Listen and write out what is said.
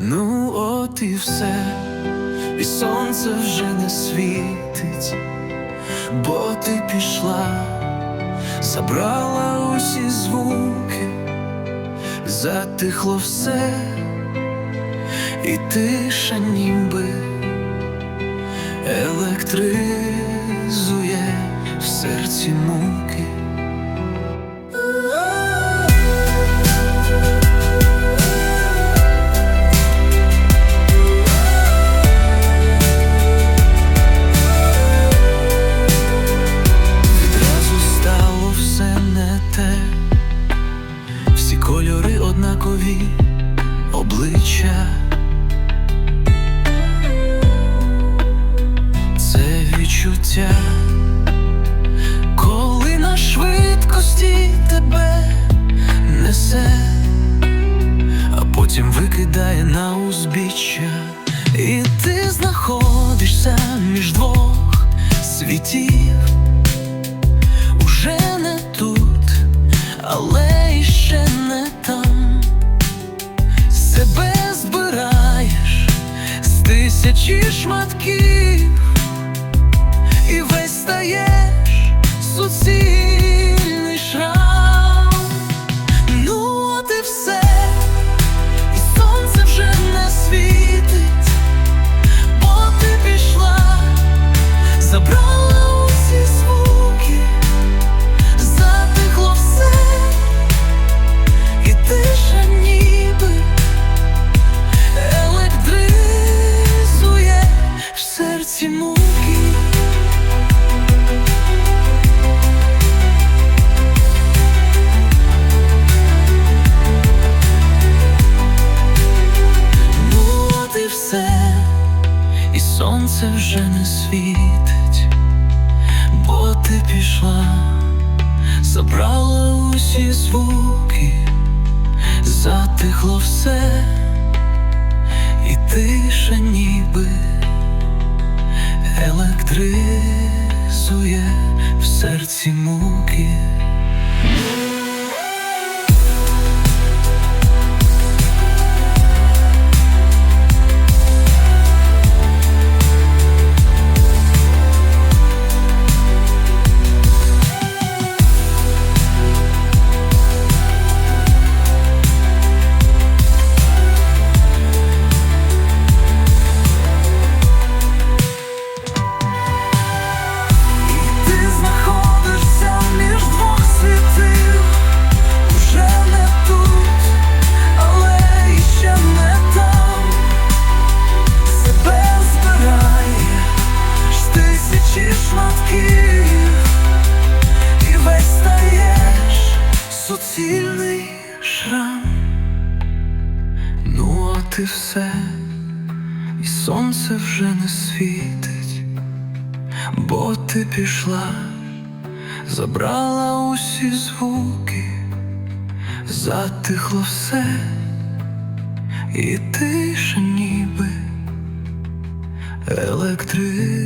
Ну, от і все, і сонце вже не світить, бо ти пішла, забрала усі звуки, затихло все, і тиша ніби електризує в серці муки. Кольори однакові, обличчя. Це відчуття, коли на швидкості тебе несе, а потім викидає на узбіччя, і ти знаходишся між двох світів. Уже не тут, але іще не тисячі шматків, і весь стаєш суцільний сонце вже не світить, бо ти пішла забрала усі звуки, затихло все, і тиша ніби електризує в серці муки. Сонце вже не світить. Бо ти пішла, забрала усі звуки, затихло все, і тиша ніби електризує